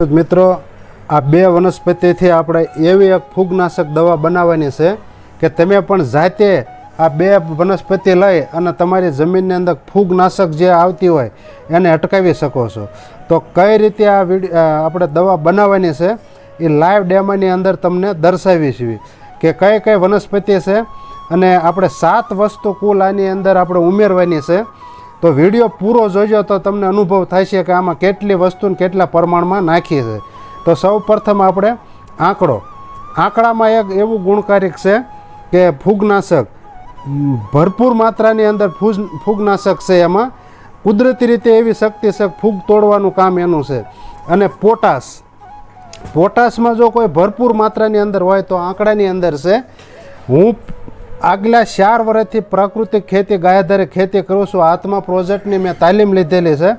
મિત્રો, આ બે વનસ્પતિથી આપણે એવી એક ફૂગનાશક દવા બનાવવાની છે કે તમે પણ જાતે આ બે વનસ્પતિ લઈ અને તમારી જમીનની અંદર ફૂગનાશક જે આવતી હોય એને અટકાવી શકો છો. તો કઈ રીતે આ આપણે દવા બનાવવાની છે, એ લાઈવ ડેમોની અંદર તમને દર્શાવી છીએ કે કઈ કઈ વનસ્પતિ છે અને આપણે સાત વસ્તુ કુલ આની અંદર આપણે ઉમેરવાની છે. તો વીડિયો પૂરો જોજો તો તમને અનુભવ થાય છે કે આમાં કેટલી વસ્તુને કેટલા પ્રમાણમાં નાખી છે. તો સૌ પ્રથમ આપણે આંકડો. આંકડામાં એક એવું ગુણકારિક છે કે ફૂગનાશક ભરપૂર માત્રાની અંદર ફૂગ ફૂગનાશક છે એમાં. કુદરતી રીતે એવી શક્તિ છે ફૂગ તોડવાનું કામ એનું છે. અને પોટાશ. પોટાશમાં જો કોઈ ભરપૂર માત્રાની અંદર હોય તો આંકડાની અંદર છે. હું આગલા ચાર વર્ષથી પ્રાકૃતિક ખેતી, ગાયાધારે ખેતી કરું છું. આત્મા પ્રોજેક્ટની મેં તાલીમ લીધેલી છે.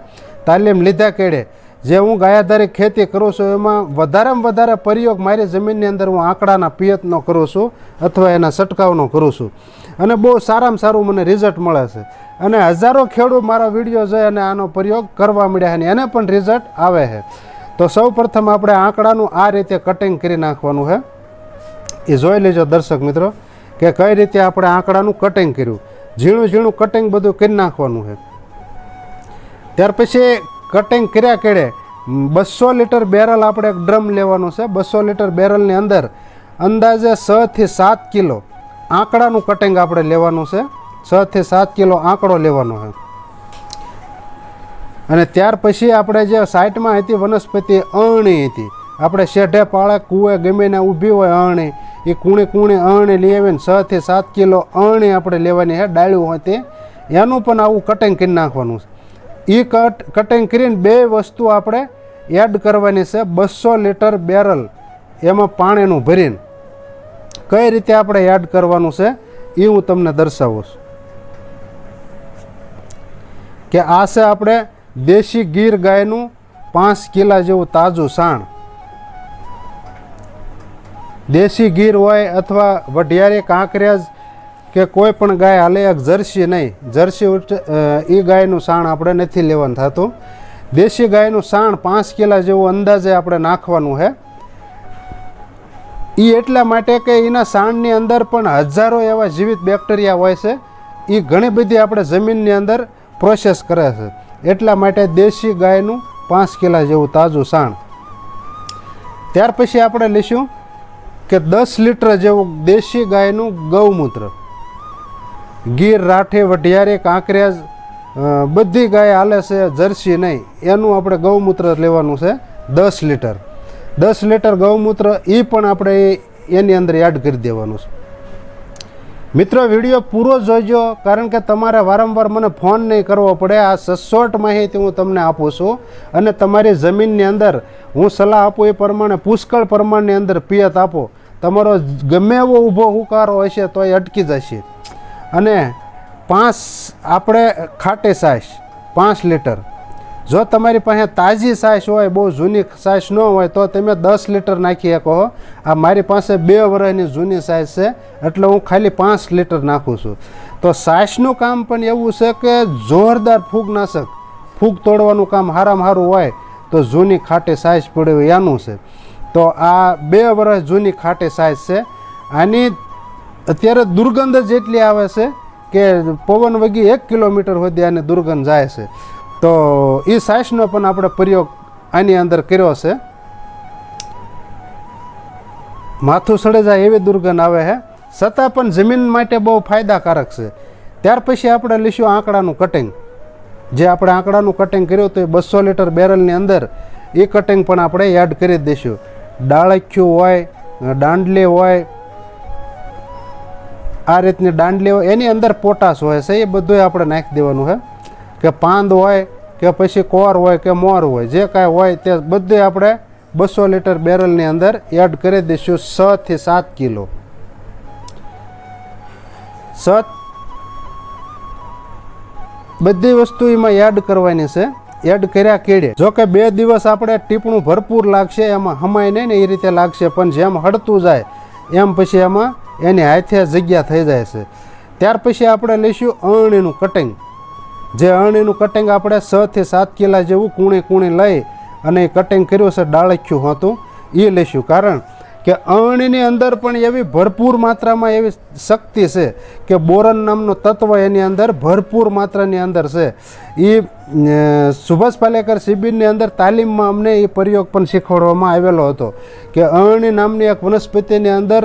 તાલીમ લીધા કેડે? જે હું ગાયાધારે ખેતી કરું છું, એમાં વધારેમાં વધારે પ્રયોગ મારી જમીનની અંદર હું આંકડાના પિયતનો કરું છું અથવા એના છંટકાવનો કરું છું. અને બહુ સારામાં સારું મને રિઝલ્ટ મળે છે. અને હજારો ખેડૂત મારા વીડિયો જોઈ અને આનો પ્રયોગ કરવા મળ્યા અને એને પણ રિઝલ્ટ આવે છે. તો સૌ પ્રથમ આપણે આંકડાનું આ રીતે કટિંગ કરી નાખવાનું છે. એ જોઈ લેજો દર્શક મિત્રો. કે કઈ રીતે આપણે આંકડાનું કટિંગ કર્યું? ઝીણું ઝીણું કટિંગ બધું કરી નાખવાનું છે. ત્યાર પછી કટિંગ કર્યા કેળે બસો લીટર બેરલ આપણે એક ડ્રમ લેવાનું છે. બસો લીટર બેરલની અંદર અંદાજે છથી સાત કિલો આંકડાનું કટિંગ આપણે લેવાનું છે. છથી સાત કિલો આંકડો લેવાનો છે. અને ત્યાર પછી આપણે જે સાઇટમાં હતી વનસ્પતિ અરણી હતી આપણે શેઢે પાળે કૂએ ગમીને ઊભી હોય અણે. એ કુણે કુણે અણે લઈ આવીને છ થી સાત કિલો અણે આપણે લેવાની હે, ડાળ્યું હોય તે. એનું પણ આવું કટિંગ કરી નાખવાનું છે. એ કટ કટિંગ કરીને બે વસ્તુ આપણે એડ કરવાની છે, બસો લીટર બેરલ એમાં પાણીનું ભરીને. કઈ રીતે આપણે એડ કરવાનું છે એ હું તમને દર્શાવું છું. કે આ છે આપણે દેશી ગીર ગાયનું પાંચ કિલા જેવું તાજું સાણ. દેશી ગીર હોય અથવા વઢિયારી કાંકરેજ કે કોઈ પણ ગાય, હાલે એક જર્સી નહીં. જર્સી એ ગાયનું સાણ આપણે નથી લેવાનું થતું. દેશી ગાયનું સાણ પાંચ કિલા જેવું અંદાજે આપણે નાખવાનું છે એ એટલા માટે કે એના સાણની અંદર પણ હજારો એવા જીવિત બેક્ટેરિયા હોય છે. એ ઘણી બધી આપણે જમીનની અંદર પ્રોસેસ કરે છે. એટલા માટે દેશી ગાયનું પાંચ કિલા જેવું તાજું સાણ. ત્યાર પછી આપણે લઈશું કે દસ લીટર જેવું દેશી ગાયનું ગૌમૂત્ર. ગીર, રાઠે, વઢિયારે, કાંકરેજ બધી ગાય હાલે છે, જર્સી નહીં. એનું આપણે ગૌમૂત્ર લેવાનું છે દસ લીટર. દસ લીટર ગૌમૂત્ર એ પણ આપણે એની અંદર એડ કરી દેવાનું છે. મિત્રો, વીડિયો પૂરો જોઈજો કારણ કે તમારે વારંવાર મને ફોન નહીં કરવો પડે. આ સચોટ માહિતી હું તમને આપું છું અને તમારી જમીનની અંદર હું સલાહ આપું એ પ્રમાણે, પુષ્કળ પ્રમાણની અંદર પિયત આપો. તમારો ગમે એવો ઊભો હુકારો હશે તો એ અટકી જશે. અને પાંચ આપણે ખાટે સાસ પાંચ લીટર. જો તમારી પાસે તાજી સાસ હોય, બહુ જૂની સાસ ન હોય, તો તમે દસ લીટર નાખી શકો આ મારી પાસે બે વર્ષની જૂની સાસ છે, એટલે હું ખાલી પાંચ લીટર નાખું છું. તો સાસનું કામ પણ એવું છે કે જોરદાર ફૂગનાશક ફૂગ તોડવાનું કામ હારામાં સારું હોય, તો જૂની ખાટે સાસ પડે એનું છે. તો આ બે વર્ષ જૂની ખાટી સાઇઝ છે. આની અત્યારે દુર્ગંધ જેટલી આવે છે કે પવન વગી એક કિલોમીટર સુધી આને દુર્ગંધ જાય છે. તો એ સાઇઝનો પણ આપણે પ્રયોગ આની અંદર કર્યો છે. માથું સડે જાય એવી દુર્ગંધ આવે છે. છતાં પણ જમીન માટે બહુ ફાયદાકારક છે. ત્યાર પછી આપણે લઈશું આંકડાનું કટિંગ. જે આપણે આંકડાનું કટિંગ કર્યું તો એ બસો લીટર બેરલની અંદર એ કટિંગ પણ આપણે એડ કરી દઈશું. ડાળખ્યું હોય દાંડલી હોય, આ રીતની દાંડલી હોય, એની અંદર પોટાશ હોય છે, એ બધું આપણે નાખી દેવાનું છે. કે પાંદ હોય, કે પછી કોર હોય, કે મોર હોય, જે કાંઈ હોય તે બધું આપણે બસો લીટર બેરલની અંદર એડ કરી દઈશું છ થી સાત કિલો. સત બધી વસ્તુ એમાં એડ કરવાની છે. એડ કર્યા કેડે. જો કે બે દિવસ આપણે ટીપણું ભરપૂર લાગશે, એમાં હમાય નહીં ને એ રીતે લાગશે, પણ જેમ હળતું જાય, એમ પછી એમાં એની હાથે જગ્યા થઈ જાય છે. ત્યાર પછી આપણે લઈશું અણીનું કટિંગ. જે અણીનું કટિંગ આપણે છ થી સાત કિલા જેવું કૂણે કૂણે લઈ અને એ કટિંગ કર્યું છે ડાળખ્યું હતું. એ લઈશું કારણ કે અણીની અંદર પણ એવી ભરપૂર માત્રામાં એવી શક્તિ છે કે બોરન નામનું તત્વ એની અંદર ભરપૂર માત્રાની અંદર છે. એ સુભાષ પાલેકર શિબિરની અંદર તાલીમમાં અમને એ પ્રયોગ પણ શીખવાડવામાં આવેલો હતો કે અરણી નામની એક વનસ્પતિની અંદર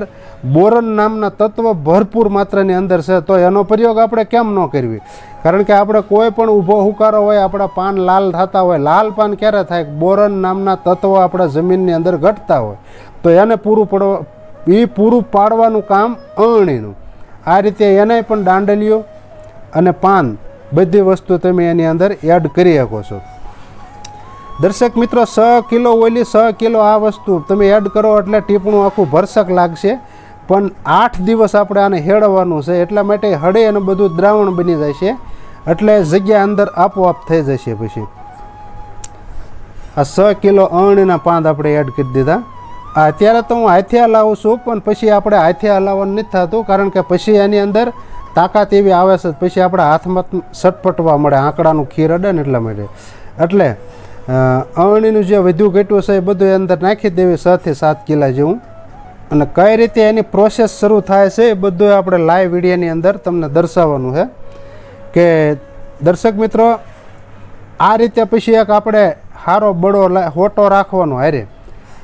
બોરન નામના તત્વ ભરપૂર માત્રાની અંદર છે. તો એનો પ્રયોગ આપણે કેમ ન કરવી? કારણ કે આપણે કોઈ પણ ઊભો હુકારો હોય, આપણા પાન લાલ થતા હોય, લાલ પાન ક્યારે થાય? બોરન નામના તત્વો આપણા જમીનની અંદર ઘટતા હોય. તો એને પૂરું પડવા એ પૂરું પાડવાનું કામ અરણીનું. આ રીતે એને પણ દાંડલીઓ અને પાન બધી વસ્તુ તમે એની અંદર એડ કરી શકો છો. દર્શક મિત્રો સ કિલો ઓલી સ કિલો આ વસ્તુ તમે એડ કરો એટલે ટીપણું આખું ભરસક લાગશે. પણ આઠ દિવસ આપણે આને હેળવવાનું છે, એટલા માટે હળે અને બધું દ્રાવણ બની જાય છે એટલે જગ્યા અંદર આપોઆપ થઈ જશે પછી. આ સ કિલો અણના પાંદ આપણે એડ કરી દીધા. અત્યારે તો હું હાથે હલાવું છું, પણ પછી આપણે હાથે હલાવવાનું નથી થતું, કારણ કે પછી એની અંદર તાકાત એવી આવે છે, પછી આપણા હાથમાં સટપટવા મળે, આંકડાનું ખીર અડે ને એટલા માટે. એટલે અવણીનું જે વધુ ઘટ્યું છે, એ બધું અંદર નાખી દેવી છ સાત કિલા જેવું. અને કઈ રીતે એની પ્રોસેસ શરૂ થાય છે, એ બધું આપણે લાઈવ વિડીયોની અંદર તમને દર્શાવવાનું છે. કે, દર્શક મિત્રો, આ રીતે પછી એક આપણે સારો લા- હોટો રાખવાનો હારે.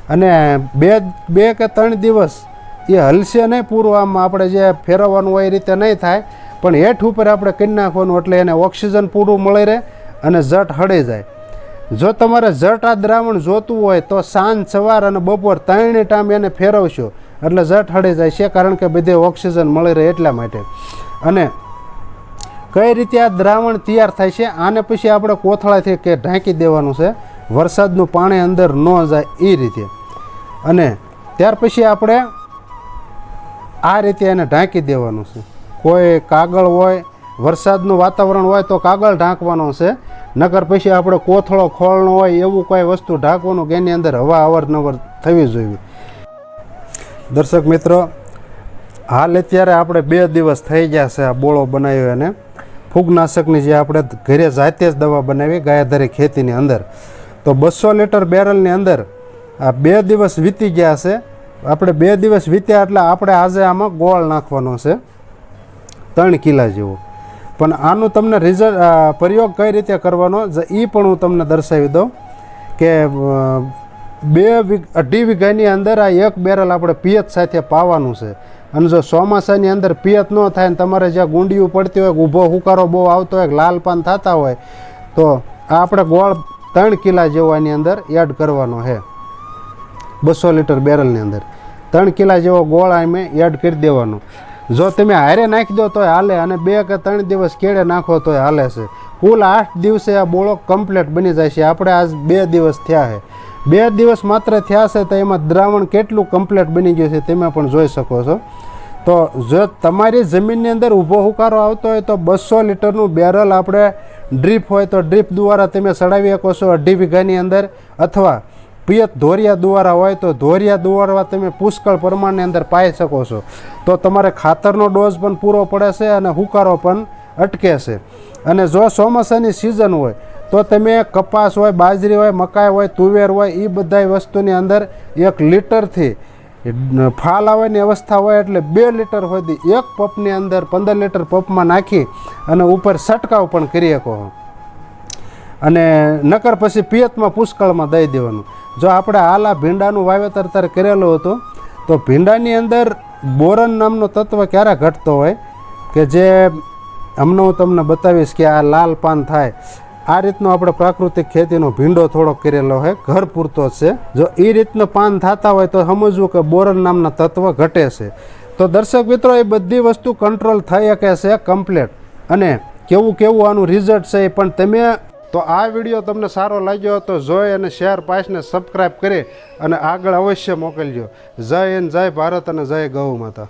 અને બે બે કે ત્રણ દિવસ એ હલશે નહીં પૂરું. આમ આપણે જે ફેરવવાનું હોય એ રીતે નહીં થાય. પણ હેઠ ઉપર આપણે કરી નાખવાનું એટલે એને ઓક્સિજન પૂરું મળી રહે અને જટ હળી જાય. જો તમારે જટ આ દ્રાવણ જોતું હોય તો સાંજ, સવાર અને બપોર ત્રણેય ટાઈમ એને ફેરવશો. એટલે જટ હળી જાય છે કારણ કે બધે ઓક્સિજન મળી રહે એટલા માટે. અને કઈ રીતે આ દ્રાવણ તૈયાર થાય છે? આને પછી આપણે કોથળાથી કે ઢાંકી દેવાનું છે. વરસાદનું પાણી અંદર ન જાય એ રીતે. અને ત્યાર પછી આપણે આ રીતે એને ઢાંકી દેવાનું છે. કોઈ કાગળ હોય, વરસાદનું વાતાવરણ હોય તો કાગળ ઢાંકવાનો છે. નકર પછી આપણે કોથળો, ખોળનો હોય, એવું કોઈ વસ્તુ ઢાંકવાનું કે એની અંદર હવા અવરનવર થવી જોઈએ. દર્શક મિત્રો, હાલ અત્યારે આપણે બે દિવસ થઈ ગયા છે આ બોળો બનાવ્યો એને. ફૂગનાશકની જે આપણે ઘરે જાતે જ દવા બનાવી, ગાયાધારી ખેતીની અંદર. તો બસો લીટર બેરલની અંદર આ બે દિવસ વીતી ગયા છે. આપણે બે દિવસ વીત્યા એટલે આપણે આજે આમાં ગોળ નાખવાનો છે. ત્રણ કિલા જેવો. પણ આનું તમને રિઝલ્ટ પ્રયોગ કઈ રીતે કરવાનો એ પણ હું તમને દર્શાવી દઉં કે બે અઢી વીઘાની અંદર આ એક બેરલ આપણે પિયત સાથે પાવાનું છે. અને જો ચોમાસાની અંદર પિયત ન થાય ને તમારે જ્યાં ગુંડિયું પડતી હોય ઊભો હુકારો બહુ આવતો હોય, લાલ પાન થતા હોય, તો આ આપણે ગોળ ત્રણ કિલા જેવો એની અંદર એડ કરવાનો છે. બસો લીટર બેરલની અંદર. ત્રણ કિલા જેવો ગોળ અમે એડ કરી દેવાનો. જો તમે હારે નાખી દો તોય હાલે અને બે કે ત્રણ દિવસ કેળે નાખો તોય હાલે છે. કુલ આઠ દિવસે આ બોળો કમ્પ્લીટ બની જાય છે. આપણે આજ બે દિવસ થયા છે. બે દિવસ માત્ર થયા છે તો એમાં દ્રાવણ કેટલું કમ્પ્લીટ બની ગયું છે તમે પણ જોઈ શકો છો. તો જો તમારી જમીનની અંદર ઊભો હુકારો આવતો હોય તો બસો લીટરનું બેરલ આપણે ડ્રીપ હોય તો ડ્રીપ દ્વારા તમે ચડાવી શકો છો અઢી વીઘાની અંદર. અથવા પિયત ધોરિયા દ્વારા હોય તો ધોરિયા દુવારવા તમે પુષ્કળ પ્રમાણની અંદર પાઈ શકો છો. તો તમારે ખાતરનો ડોઝ પણ પૂરો પડે છે અને હુકારો પણ અટકે છે. અને જો ચોમાસાની સિઝન હોય, તો તમે કપાસ હોય, બાજરી હોય, મકાઈ હોય, તુવેર હોય એ બધા વસ્તુની અંદર એક લીટરથી ફાલ આવવાની અવસ્થા હોય એટલે બે લીટર સુધી એક પપની અંદર પંદર લીટર પપમાં નાખી અને ઉપર છંટકાવ પણ કરી શકો અને નકર પછી પિયતમાં પુષ્કળમાં દઈ દેવાનું. જો આપણે આલા ભીંડાનું વાવેતર અત્યારે કરેલું હતું, તો ભીંડાની અંદર બોરન નામનું તત્વ ક્યારે ઘટતો હોય કે જે હમણાં હું તમને બતાવીશ કે આ લાલ પાન થાય, આ રીતનો આપણે પ્રાકૃતિક ખેતીનો ભીંડો થોડોક કરેલો હોય, ઘર પૂરતો છે. જો એ રીતનું પાન થતા હોય તો સમજવું કે બોરન નામના તત્વ ઘટે છે. તો દર્શક મિત્રો, એ બધી વસ્તુ કંટ્રોલ થઈ શકે છે કમ્પ્લેટ અને કેવું કેવું આનું રિઝલ્ટ છે એ પણ તમે તો આ વીડિયો તમને સારો લાગ્યો તો જોઈ અને શેર પાસને સબસ્ક્રાઈબ કરી અને આગળ અવશ્ય મોકલજો. જય હિન્દ, જય ભારત અને જય ગૌ માતા.